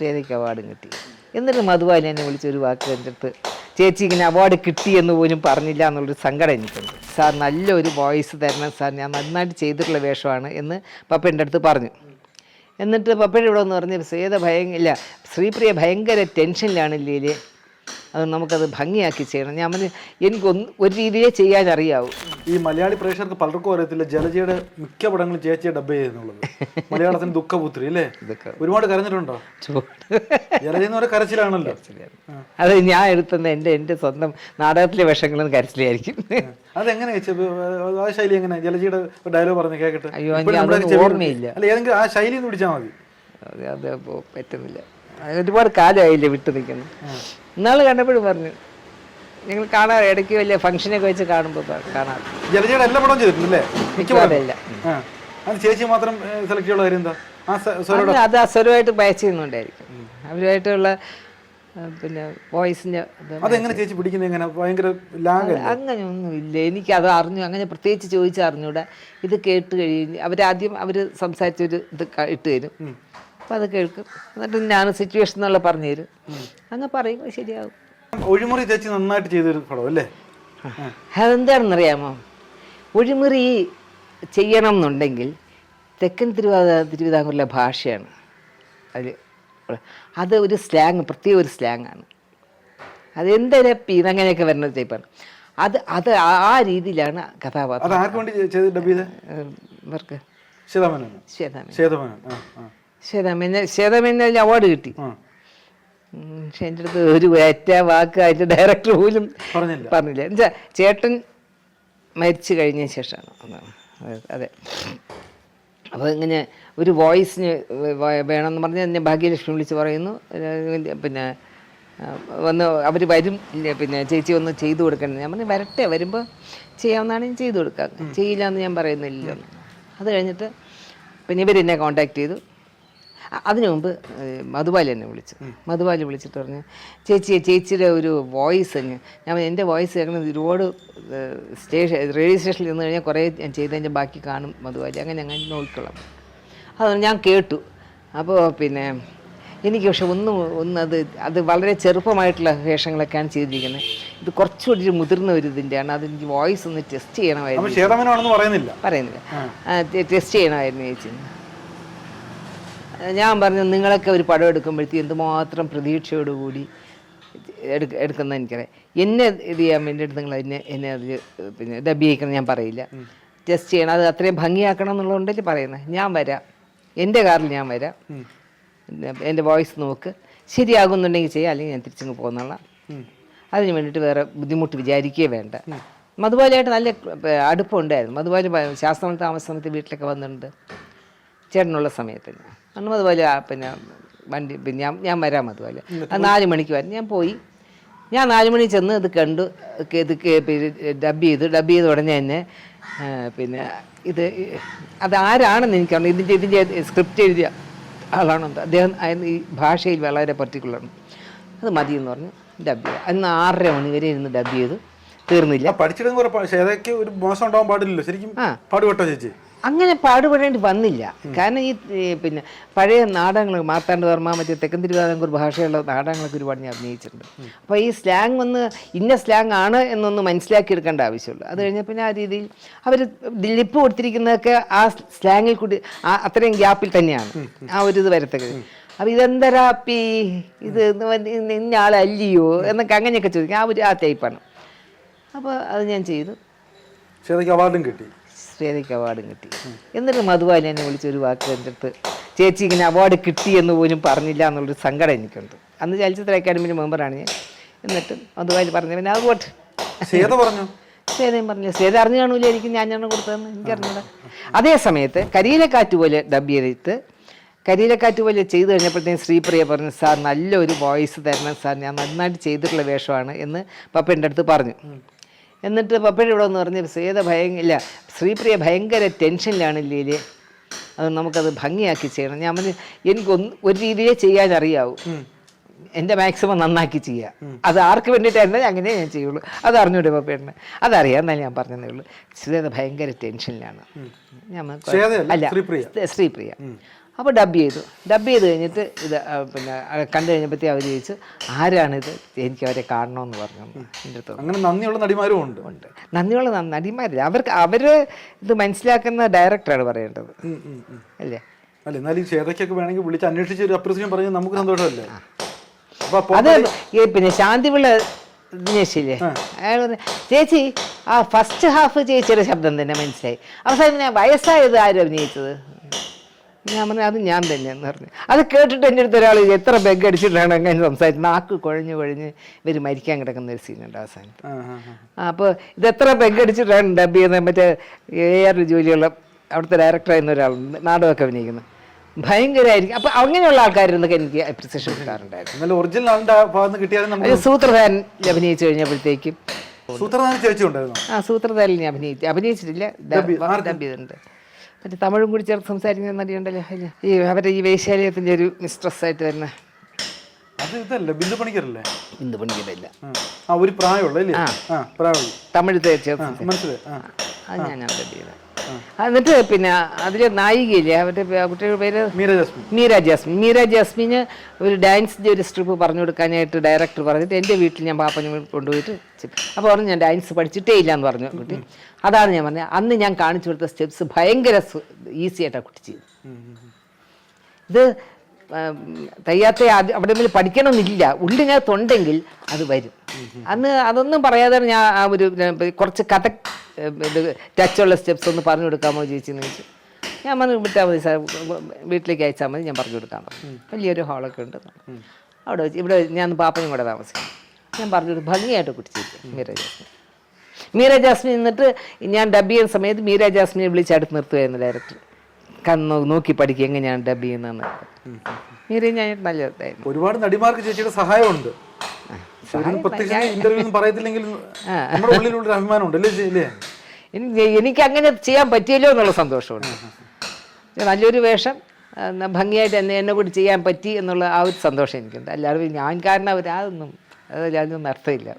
ശ്വേതയ്ക്ക് അവാർഡും കിട്ടി. എന്നിട്ട് മധുവാലി എന്നെ വിളിച്ചൊരു വാക്ക് എന്റെ ചേച്ചി ഇങ്ങനെ അവാർഡ് കിട്ടി എന്ന് പോലും പറഞ്ഞില്ല എന്നുള്ളൊരു സങ്കടം എനിക്കുണ്ട്. സാർ നല്ലൊരു വോയിസ് തരണം. സാർ ഞാൻ നന്നായിട്ട് ചെയ്തിട്ടുള്ള വേഷമാണ് എന്ന് പപ്പ എന്റെ അടുത്ത് പറഞ്ഞു. എന്നിട്ട് പപ്പയുടെ ഇവിടെ വന്ന് പറഞ്ഞ് ശ്വേത ഭയങ്കര ഇല്ല ശ്രീപ്രിയ ഭയങ്കര ടെൻഷനിലാണ് ലീൽ. അത് നമുക്കത് ഭംഗിയാക്കി ചെയ്യണം. ഞാൻ പറഞ്ഞു എനിക്കൊന്ന് ഒരു രീതിയിൽ ചെയ്യാൻ അറിയാവൂ. ഈ മലയാളി പ്രേക്ഷകർക്ക് പലർക്കും അറിയത്തില്ല ജലജയുടെ മിക്ക പടങ്ങളും ചേച്ചിയെ ഡബ് ചെയ്യുന്നുള്ളത് മലയാളത്തിന് ദുഃഖപുത്രി അല്ലേ? ഒരുപാട് കരഞ്ഞിട്ടുണ്ടോ? ജലജ എന്ന് പറയുന്ന കരച്ചിലാണല്ലോ. അത് ഞാൻ എടുത്തുന്ന എന്റെ എന്റെ സ്വന്തം നാടകത്തിലെ വേഷങ്ങളും കരച്ചിലായിരിക്കും. അതെങ്ങനെ ആ ശൈലി എങ്ങനെ? ജലജയുടെ ഡയലോഗ് പറഞ്ഞ് കേക്കട്ടെ. അയ്യോ, എനിക്ക് ഓർമ്മയില്ല. അല്ല ഏതെങ്കിലും ആ ശൈലി ഒന്ന് പിടിച്ചാൽ മതി. അത് പറ്റുന്നില്ല. ഒരുപാട് കാലമായില്ലേ വിട്ടു നിൽക്കുന്നു. ഇന്നാൾ കണ്ടപ്പോഴും പറഞ്ഞു ഞങ്ങൾ കാണാറ് ഇടയ്ക്ക് വലിയ ഫംഗ്ഷനൊക്കെ വെച്ച് കാണുമ്പോൾ കാണാറ്. ജലജയുടെ എല്ലാ പടവും മിക്കവാറില്ല ചേച്ചി മാത്രം സെലക്ട് കാര്യം എന്താ? അത് അസുരമായിട്ട് മാച്ച് ചെയ്യുന്നുണ്ടായിരിക്കും. അവരുമായിട്ടുള്ള പിന്നെ വോയിസിന്റെ അതെങ്ങനെ ചേച്ചി പിടിക്കുന്നത് എങ്ങനെ? ഭയങ്കര അങ്ങനെ അങ്ങനെയൊന്നും ഇല്ല എനിക്ക് അത് അറിഞ്ഞു അങ്ങനെ പ്രത്യേകിച്ച് ചോദിച്ചറിഞ്ഞൂടെ. ഇത് കേട്ട് കഴിഞ്ഞ് അവരാദ്യം അവർ സംസാരിച്ചൊരു ഇത് ഇട്ട് തരും. അപ്പം അത് കേൾക്കും. എന്നിട്ട് ഞാൻ സിറ്റുവേഷൻ എന്നുള്ള പറഞ്ഞു തരും അങ്ങ് പറയും ശരിയാകും ശരിയാവും. ഒഴിമുറി ചേച്ചി നന്നായിട്ട് ചെയ്തൊരു പടം അല്ലേ? അതെന്താണെന്നറിയാമോ? ഒഴിമുറി ചെയ്യണം എന്നുണ്ടെങ്കിൽ തെക്കൻ തിരുവാതിര തിരുവിതാംകൂറിലെ ഭാഷയാണ്. അതിൽ അത് ഒരു സ്ലാങ് പ്രത്യേക ഒരു സ്ലാങ്ങാണ് അതെന്തരപ്പി അങ്ങനെയൊക്കെ വരുന്ന ടൈപ്പാണ് അത് അത് ആ- രീതിയിലാണ് കഥാപാത്രം. ശ്വേതമേനൻ ആ. ശ്വേതാമേന ശ്വേതാമേന അവാർഡ് കിട്ടി. പക്ഷെ എന്റെ അടുത്ത് ഒരു ഏറ്റ വാക്ക് അതിന്റെ ഡയറക്ടർ പോലും പറഞ്ഞില്ല. പറഞ്ഞില്ല. എന്നുവെച്ചാ ചേട്ടൻ മരിച്ചു കഴിഞ്ഞ ശേഷമാണ്. അതെ- അപ്പോൾ ഇങ്ങനെ ഒരു വോയിസിന് വേണമെന്ന് പറഞ്ഞാൽ എന്നെ ഭാഗ്യലക്ഷ്മി വിളിച്ച് പറയുന്നു. പിന്നെ വന്ന് അവർ വരും. ഇല്ല, പിന്നെ ചേച്ചി ഒന്ന് ചെയ്തു കൊടുക്കണം ഞാൻ പറഞ്ഞു വരട്ടെ വരുമ്പോൾ ചെയ്യാവുന്നതാണ് ഞാൻ ചെയ്തു കൊടുക്കാം. ചെയ്യില്ല എന്ന് ഞാൻ പറയുന്നില്ല. അത് കഴിഞ്ഞിട്ട് പിന്നെ ഇവരെന്നെ കോണ്ടാക്ട് ചെയ്തു. അതിനു മുമ്പ് മധുബാലി എന്നെ വിളിച്ചു. മധുബാലി വിളിച്ചിട്ട് പറഞ്ഞു ചേച്ചി ചേച്ചിയുടെ ഒരു വോയിസ് അങ്ങ്. ഞാൻ എന്റെ വോയിസ് കേൾക്കുന്നത് ഒരുപാട് സ്റ്റേഷൻ റേഡിയോ സ്റ്റേഷനിൽ നിന്ന് കഴിഞ്ഞാൽ കുറേ ഞാൻ ചെയ്തതിന്റെ ബാക്കി കാണും മധുബാലി. അങ്ങനെ അങ്ങനെ നോക്കിക്കൊള്ളാം. അതുകൊണ്ട് ഞാൻ കേട്ടു. അപ്പോൾ പിന്നെ എനിക്ക് പക്ഷെ ഒന്നും ഒന്ന് അത് അത് വളരെ ചെറുപ്പമായിട്ടുള്ള വേഷങ്ങളൊക്കെയാണ് ചെയ്തിരിക്കുന്നത്. ഇത് കുറച്ചുകൂടി ഒരു മുതിർന്ന ഒരു ഇതിന്റെയാണ് എനിക്ക് വോയിസ് ഒന്ന് ടെസ്റ്റ് ചെയ്യണമായിരുന്നു പറയുന്നില്ല. പറയുന്നില്ല. ടെസ്റ്റ് ചെയ്യണമായിരുന്നു ചേച്ചി. ഞാൻ പറഞ്ഞു നിങ്ങളൊക്കെ ഒരു പടം എടുക്കുമ്പോഴത്തേക്ക് എന്തുമാത്രം പ്രതീക്ഷയോടുകൂടി എടുക്ക എടുക്കുന്ന എനിക്കറിയാം. എന്നെ ഇത് ചെയ്യാൻ വേണ്ടിയിട്ട് നിങ്ങൾ എന്നെ എന്നെ അത് പിന്നെ ഡബ് ചെയ്യിക്കണം ഞാൻ പറയില്ല. ജസ്റ്റ് ചെയ്യണം. അത് അത്രയും ഭംഗിയാക്കണം എന്നുള്ളതുകൊണ്ടല്ലേ പറയുന്നത്. ഞാൻ വരാം. എന്റെ കാറിൽ ഞാൻ വരാം. എന്റെ വോയിസ് നോക്ക്. ശരിയാകുന്നുണ്ടെങ്കിൽ ചെയ്യാം. അല്ലെങ്കിൽ ഞാൻ തിരിച്ചങ്ങ് പോകുന്നോളാം അതിന് വേണ്ടിയിട്ട് വേറെ ബുദ്ധിമുട്ട് വിചാരിക്കുകയേ വേണ്ട. മധുബാലിയായിട്ട് നല്ല അടുപ്പം അടുപ്പമുണ്ടായിരുന്നു മധുബാലി ശാസ്ത്രമൽ താമസ സമയത്ത് വീട്ടിലൊക്കെ വന്നിട്ടുണ്ട്. ചേട്ടനുള്ള സമയത്ത്. അന്ന് അതുപോലെ പിന്നെ വണ്ടി പിന്നെ ഞാൻ ഞാൻ വരാം അതുപോലെ. അത് നാല് മണിക്ക് വരാം. ഞാൻ പോയി. ഞാൻ നാല് മണി ചെന്ന് ഇത് കണ്ടു ഇത് ഡബ് ചെയ്തു. ഡബ് ചെയ്ത് ഉടനെ തന്നെ പിന്നെ ഇത് അത് ആരാണെന്ന് എനിക്കറിയാം ഇതിന്റെ ഇതിന്റെ സ്ക്രിപ്റ്റ് എഴുതിയ ആളാണെന്ന് അദ്ദേഹം അതിന് ഈ ഭാഷയിൽ വളരെ പർട്ടിക്കുലറാണ് അത് മതി എന്ന് പറഞ്ഞ് ഡബ് ചെയ്തു. അന്ന് ആറര മണി വരെ ഇരുന്ന് ഡബ് ചെയ്തു. തീർന്നില്ല. പഠിച്ചിടുന്ന ഒരു മോശം ഉണ്ടാവാൻ പാടില്ലല്ലോ. ശരിക്കും ആ. പാടുപെട്ടോ ചേച്ചി? അങ്ങനെ പാടുപെടേണ്ടി വന്നില്ല. കാരണം ഈ പിന്നെ പഴയ നാടകങ്ങൾ മാർത്താണ്ഡവർമ്മ മറ്റേ തെക്കൻ തിരുവിതാംകൂർ ഭാഷയുള്ള നാടകങ്ങളൊക്കെ ഒരുപാട് ഞാൻ അഭിനയിച്ചിട്ടുണ്ട്. അപ്പോൾ ഈ സ്ലാങ് ഒന്ന് ഇന്ന സ്ലാങ് ആണ് എന്നൊന്ന് മനസ്സിലാക്കിയെടുക്കേണ്ട ആവശ്യമുള്ളൂ. അത് കഴിഞ്ഞാൽ പിന്നെ ആ രീതിയിൽ അവർ ലിപ്പ് കൊടുത്തിരിക്കുന്നതൊക്കെ ആ സ്ലാങ്ങിൽ കൂടി ആ അത്രയും ഗ്യാപ്പിൽ തന്നെയാണ്. ആ ഒരു ഇത് വരത്തക്കത് അപ്പം ഇതെന്തരാപ്പി ഇത് ഇന്നയാളല്ലയോ എന്നൊക്കെ അങ്ങനെയൊക്കെ ചോദിക്കും. ആ ഒരു ആ ടൈപ്പാണ് അപ്പോൾ അത് ഞാൻ ചെയ്തു. അവാർഡും കിട്ടി. ശ്വേതയ്ക്ക് അവാർഡും കിട്ടി. എന്നിട്ട് മധുവാലി എന്നെ വിളിച്ചൊരു വാക്ക് എന്റെ അടുത്ത് ചേച്ചി ഇങ്ങനെ അവാർഡ് കിട്ടി എന്ന് പോലും പറഞ്ഞില്ല എന്നുള്ളൊരു സങ്കടം എനിക്കുണ്ട്. അന്ന് ചലച്ചിത്ര അക്കാദമിയുടെ മെമ്പറാണ് ഞാൻ. എന്നിട്ട് മധുവാലി പറഞ്ഞു പിന്നെ അത് പോട്ട്. ശ്വേത പറഞ്ഞു? ശ്വേതയും പറഞ്ഞു ശ്വേത അറിഞ്ഞു കാണൂലായിരിക്കും ഞാൻ ഞാൻ കൊടുത്തതെന്ന് എനിക്കറിഞ്ഞൂടാ. അതേ സമയത്ത് കരിയിലക്കാറ്റ് പോലെ ഡബ് ചെയ്തിട്ട് കരിയിലക്കാറ്റ് പോലെ ചെയ്തു കഴിഞ്ഞപ്പോഴത്തേക്കും ശ്രീപ്രിയ പറഞ്ഞു സാർ നല്ലൊരു വോയിസ് തരണം സാർ ഞാൻ നന്നായിട്ട് ചെയ്തിട്ടുള്ള വേഷമാണ് എന്ന് പപ്പന്റെ അടുത്ത് പറഞ്ഞു. എന്നിട്ട് പപ്പയുടെ ഇവിടെ വന്ന് പറഞ്ഞ് സേത ഭയങ്കര ഇല്ല ശ്രീപ്രിയ ഭയങ്കര ടെൻഷനിലാണ് ലീല. അത് നമുക്കത് ഭംഗിയാക്കി ചെയ്യണം. ഞാൻ പറഞ്ഞു എനിക്കൊന്ന് ഒരു രീതിയിലേ ചെയ്യാൻ അറിയാവൂ എന്റെ മാക്സിമം നന്നാക്കി ചെയ്യുക അത് ആർക്ക് വേണ്ടിയിട്ടായിരുന്നാൽ അങ്ങനെ ഞാൻ ചെയ്യുള്ളൂ. അത് അറിഞ്ഞൂടെ പപ്പേട്ടന് അതറിയാം എന്നാലും ഞാൻ പറഞ്ഞതേ ഉള്ളൂ. ശ്രീത ഭയങ്കര ടെൻഷനിലാണ്. ഞാൻ അല്ല ശ്രീപ്രിയ. അപ്പോൾ ഡബ് ചെയ്തു. ഡബ് ചെയ്ത് കഴിഞ്ഞിട്ട് ഇത് പിന്നെ കണ്ടു കഴിഞ്ഞപ്പോഴത്തേ അവർ ചോദിച്ചു ആരാണിത്? എനിക്ക് അവരെ കാണണമെന്ന് പറഞ്ഞു. എന്റെ അടുത്ത് അങ്ങനെ നന്ദിയുള്ള നടിമാരും ഉണ്ട്. ഉണ്ട്. നന്ദിയുള്ള നടിമാരില്ല. അവർക്ക് അവർ ഇത് മനസ്സിലാക്കുന്ന ഡയറക്ടറാണ് പറയേണ്ടത്. അല്ലേ? അല്ല എന്നാലും ചേതയ്ക്കൊക്കെ വേണമെങ്കിൽ വിളിച്ച് അന്വേഷിച്ച് ഒരു അപ്രീസിയേഷൻ പറഞ്ഞാൽ നമുക്ക് സന്തോഷമല്ലേ? അത് പിന്നെ ശാന്തിപിള്ള ദിനേശില്ലേ? അയാൾ പറഞ്ഞു ചേച്ചി ആ ഫസ്റ്റ് ഹാഫ് ചേച്ചിയുടെ ശബ്ദം തന്നെ മനസ്സിലായി. അവസാനം ഞാൻ വയസ്സായത് ആരും അഭിനയിച്ചത്? ഞാൻ പറഞ്ഞു അത് ഞാൻ തന്നെയെന്ന് പറഞ്ഞു. അത് കേട്ടിട്ട് എന്റെ അടുത്ത് ഒരാൾ എത്ര ബെഗ് അടിച്ചിട്ടാണ് അങ്ങനെ സംസാരിച്ചത്. നാക്ക് കുഴഞ്ഞ് കുഴഞ്ഞ് ഇവർ മരിക്കാൻ കിടക്കുന്ന ഒരു സീനുണ്ട് അവസാനം. അപ്പോൾ ഇത് എത്ര ബെഗ് അടിച്ചിട്ടാണ് ഡബ് ചെയ്യുന്നത്? മറ്റേ എ ആർ ജോലിയുള്ള അവിടുത്തെ ഡയറക്ടറായിരുന്ന ഒരാളുണ്ട്. നാടകമൊക്കെ അഭിനയിക്കുന്നത് ഭയങ്കരമായിരിക്കും അപ്പോൾ അങ്ങനെയുള്ള ആൾക്കാരിന്നൊക്കെ എനിക്ക് അപ്രിസിയേഷൻ കിട്ടാറുണ്ടായിരുന്നു. ഒറിജിനൽ സൂത്രധാരൻ അഭിനയിച്ചു കഴിഞ്ഞപ്പോഴത്തേക്കും ആ സൂത്രധാരൻ അഭിനയിച്ചു അഭിനയിച്ചിട്ടില്ല. മറ്റേ തമിഴും കൂടി ചേർത്ത് സംസാരിക്കുന്ന നടിയുണ്ടല്ലോ. ഈ അവരുടെ ഈ വേശ്യാലയത്തിന്റെ ഒരു മിസ്ട്രസ് ആയിട്ട് വരുന്ന. അത് ഇതല്ല ബിന്ദു പണിക്കരല്ലേ? ബിന്ദു പണിക്കിട്ടില്ല ആ. ആ ഒരു പ്രായമുള്ള ആ. പ്രായമുള്ള. തമിഴ് ചേർത്ത്. മനസ്സിലായി. ആ. അത് ഞാൻ ചെയ്തത്. എന്നിട്ട് പിന്നെ അതിലെ നായികയില്ലേ? അവരുടെ കുട്ടിയുടെ പേര്? മീര ജാസ്മിൻ. മീര ജാസ്മിൻ. മീര ജാസ്മിന് ഒരു ഡാൻസിന്റെ ഒരു സ്ട്രിപ്പ് പറഞ്ഞു കൊടുക്കാനായിട്ട് ഡയറക്ടർ പറഞ്ഞിട്ട് എന്റെ വീട്ടിൽ ഞാൻ പാപ്പനെ കൊണ്ടുപോയിട്ട് അപ്പോൾ പറഞ്ഞു ഞാൻ ഡാൻസ് പഠിച്ചിട്ടേ ഇല്ല എന്ന് പറഞ്ഞു കുട്ടി. അതാണ് ഞാൻ പറഞ്ഞത്. അന്ന് ഞാൻ കാണിച്ചു കൊടുത്ത സ്റ്റെപ്സ് ഭയങ്കര ഈസി ആയിട്ടാണ് കുട്ടി ചെയ്തത്. ഇത് തയ്യാത്ത അവിടെ മേൽ പഠിക്കണമെന്നില്ല. ഉള്ളിനകത്തുണ്ടെങ്കിൽ അത് വരും. അന്ന് അതൊന്നും പറയാതെ ഞാൻ ആ ഒരു കുറച്ച് കഥ ഇത് ടച്ചുള്ള സ്റ്റെപ്സ് ഒന്ന് പറഞ്ഞു കൊടുക്കാമോ ചേച്ചിന്ന് ചോദിച്ചു ഞാൻ വന്ന് വിട്ടാൽ മതി സാർ വീട്ടിലേക്ക് അയച്ചാൽ മതി ഞാൻ പറഞ്ഞു കൊടുക്കാൻ പറഞ്ഞു. വലിയൊരു ഹാളൊക്കെ ഉണ്ട്. അവിടെ വെച്ച് ഇവിടെ ഞാൻ പാപ്പനും കൂടെ താമസിക്കും. ഞാൻ പറഞ്ഞു ഭംഗിയായിട്ട് കുടിച്ചിരിക്കും മീര ജാസ്മിൻ. മീര ജാസ്മിൻ എന്നിട്ട് ഞാൻ ഡബ് ചെയ്യുന്ന സമയത്ത് മീര ജാസ്മിനെ വിളിച്ച് അടുത്ത് നിർത്തുമായിരുന്നു ഡയറക്ടർ കണ്ണു നോക്കി പഠിക്കുക എങ്ങനെയാണ് ഡബ് ചെയ്യുന്നതെന്ന്. മീര ഞാൻ നല്ല ഒരുപാട് നടിമാർക്ക് ചേച്ചിയുടെ സഹായമുണ്ട്. ഇന്റർവ്യൂ പറയത്തില്ലെങ്കിൽ നമ്മുടെ ഉള്ളിലുള്ള അഭിമാനമുണ്ട് അല്ലേ എനിക്ക് അങ്ങനെ ചെയ്യാൻ പറ്റിയല്ലോ എന്നുള്ള സന്തോഷമുണ്ട്. നല്ലൊരു വേഷം ഭംഗിയായിട്ട് എന്നെ എന്നെ കൂടി ചെയ്യാൻ പറ്റി എന്നുള്ള ആ ഒരു സന്തോഷം എനിക്കുണ്ട്. അല്ലാതെ ഞാൻ കാരണം അവരാതൊന്നും അതൊന്നും അതിലൊന്നും അർത്ഥമില്ല.